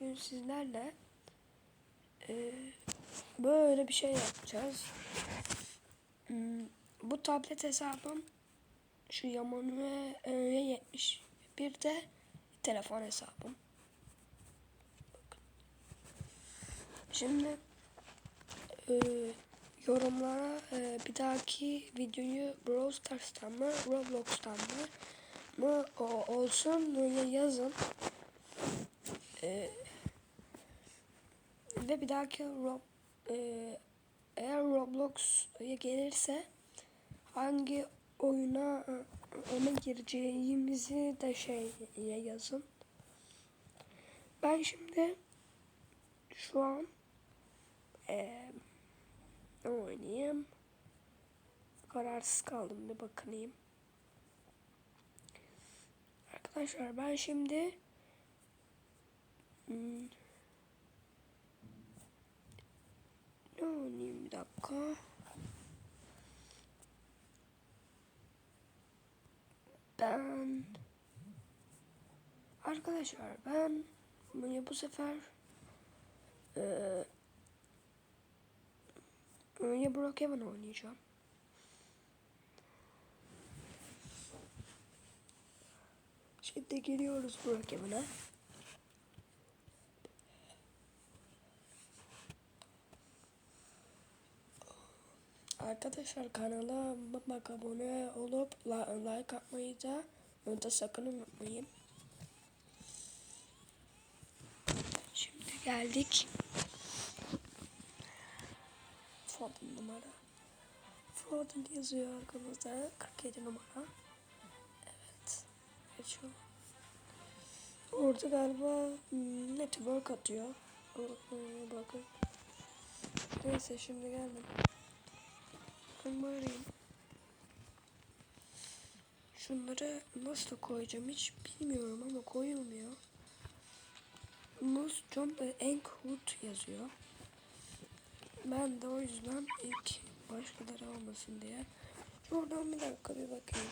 bugün sizlerle e, böyle bir şey yapacağız. Hmm, bu tablet hesabım şu Yaman ve e, 70 bir de telefon hesabım. Şimdi e, yorumlara e, bir dahaki videoyu Brawl Stars'tan mı Roblox'tan mı mı o, olsun yazın. E, ve bir dahaki Rob, e, eğer Roblox'a gelirse hangi oyuna e, ona gireceğimizi de şey yazın. Ben şimdi şu an e, ne oynayayım? Kararsız kaldım bir bakınayım. Arkadaşlar ben şimdi hmm, ne oynayayım bir dakika. Ben arkadaşlar ben bunu bu sefer eee ya Brookhaven oynayacağım. Şimdi giriyoruz Brookhaven'a. Arkadaşlar kanala abone olup like atmayı da da sakın unutmayın. Şimdi geldik. Foden numara. Foden yazıyor arkamızda 47 numara. Evet. Geçiyor. Orada galiba hmm, network atıyor. Bakın. Neyse şimdi geldim. Ben bağırayım. Şunları nasıl koyacağım hiç bilmiyorum ama koyulmuyor. Mus John Enkhout yazıyor. Ben de o yüzden ilk başkaları olmasın diye. Şuradan bir dakika bir bakayım.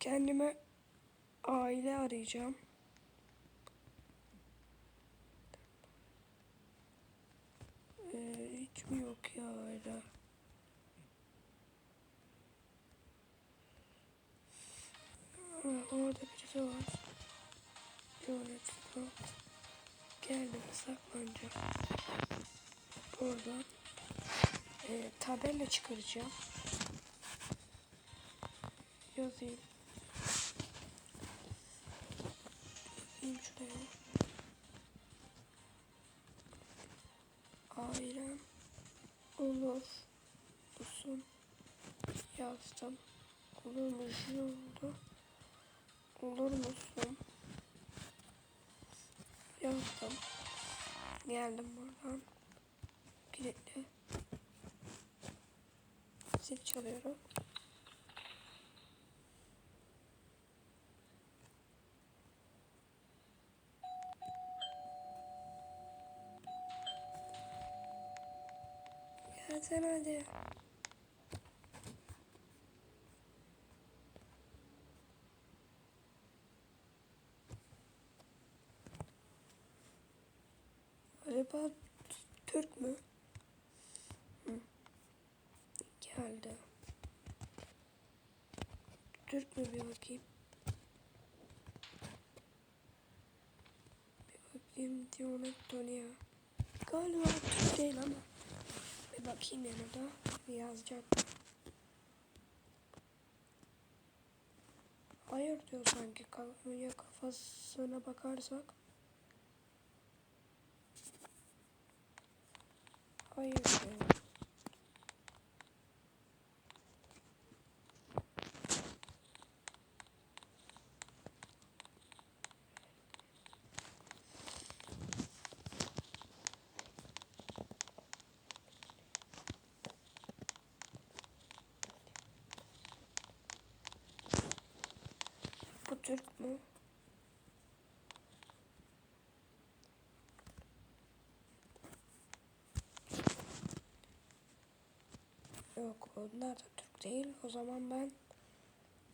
Kendime aile arayacağım. Ee, hiç mi yok ya aile? Ha, var. Yönetici. Geldim saklanacağım. Oradan e, tabela çıkaracağım. Yazayım. Yazayım şuraya. Ailem olur musun? Yazdım. Olur musun? Oldu. Olur musun? Yazdım. Geldim buradan. Kilitli. Zil çalıyorum. Gelsene hadi. Acaba Türk mü? Hı. Geldi. Türk mü bir bakayım. Bir bakayım Dionettonia. Galiba Türk değil ama. Bir bakayım yanında. Bir yazacak. Hayır diyor sanki. Ya kafasına bakarsak. Hayır. Bu Türk mü? Yok onlar da Türk değil. O zaman ben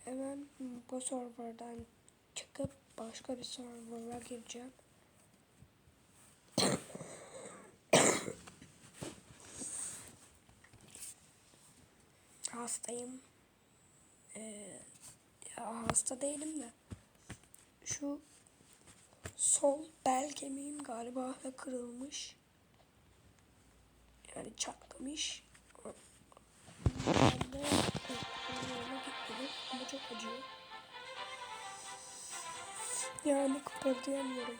hemen bu serverdan çıkıp başka bir server'a gireceğim. Hastayım. Ee, ya hasta değilim de. Şu sol bel kemiğim galiba kırılmış. Yani çatlamış ama çok acıyor. Yani kıpırdayamıyorum.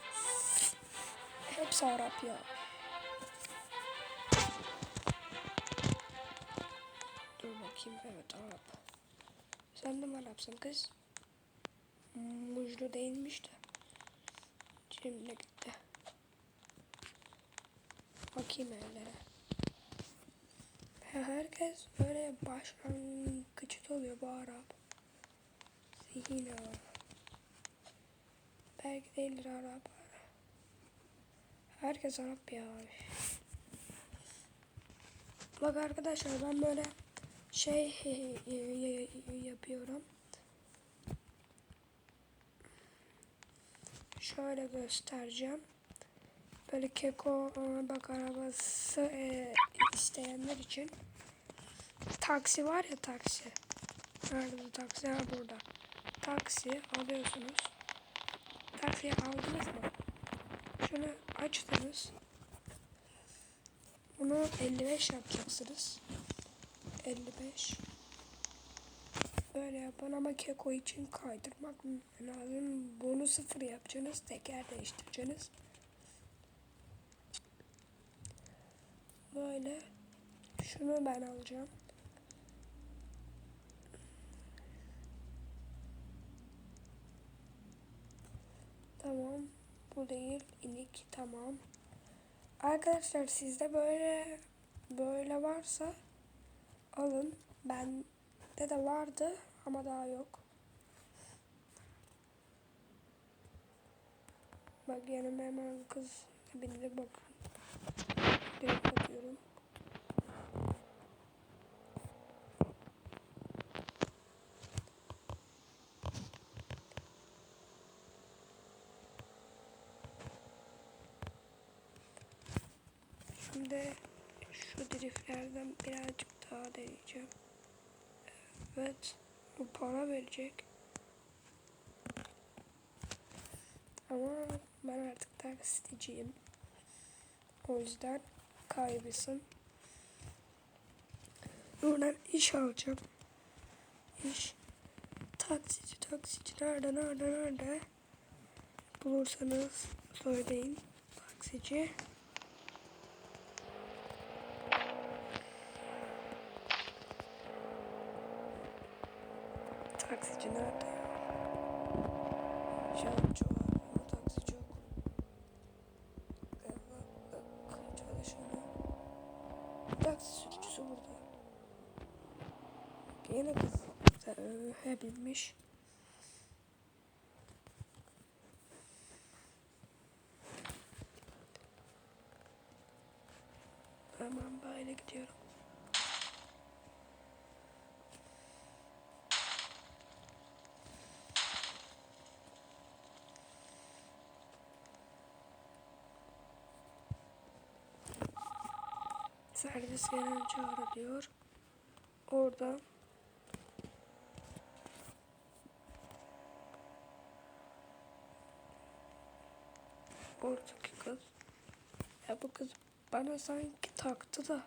Hepsi Arap ya. Dur bakayım evet Arap. Sen de mi Arapsın kız? Mujlu değilmiş de. Şimdi gitti. Bakayım evlere. Herkes böyle başlangıçta oluyor bu Arap. Zihina. Belki değildir Arap. Herkes Arap ya. Bak arkadaşlar ben böyle şey yapıyorum. Şöyle göstereceğim. Böyle keko e, bak arabası e, isteyenler için. Taksi var ya taksi. Nerede bu taksi? Ha burada. Taksi alıyorsunuz. Taksiyi aldınız mı? Şunu açtınız. Bunu 55 yapacaksınız. 55. Böyle yapın ama keko için kaydırmak lazım. Bunu sıfır yapacaksınız. Teker değiştireceksiniz. Böyle. Şunu ben alacağım. Tamam. Bu değil. inik tamam. Arkadaşlar sizde böyle böyle varsa alın. Bende de vardı ama daha yok. Bak yanıma hemen kız binecek bakın. Direkt atıyorum. Şimdi şu driftlerden birazcık daha deneyeceğim. Evet. Bu para verecek. Ama ben artık taksiciyim. O yüzden kaybısın. Buradan iş alacağım. İş. Taksici, taksici. Nerede, nerede, nerede? Bulursanız söyleyin. Taksici nerede ya? Şarkıcı var ama taksici yok. Galiba çalışanı. Taksi sürücüsü burada. Yine he binmiş. Hemen böyle gidiyorum. Servis genel çağrı diyor. Orada oradaki kız. Ya bu kız bana sanki taktı da.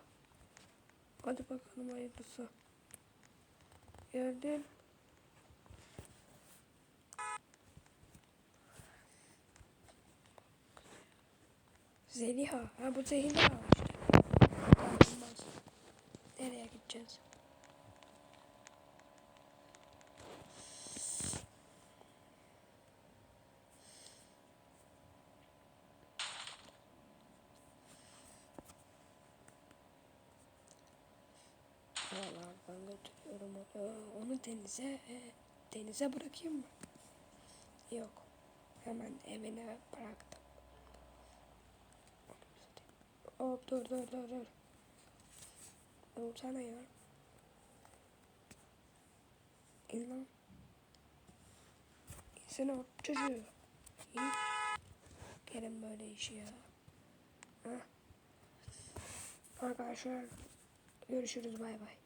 Hadi bakalım hayırlısı. Geldin Zeliha. Ha bu Zeliha işte. Nereye gideceğiz? Valla ben götürüyorum onu. Onu denize e, denize bırakayım mı? Yok. Hemen evine bıraktım. Hop dur dur dur dur. Dursana ya. İn lan. İnsene çocuğu. İn. Gelin böyle işi ya. Heh. Arkadaşlar görüşürüz bay bay.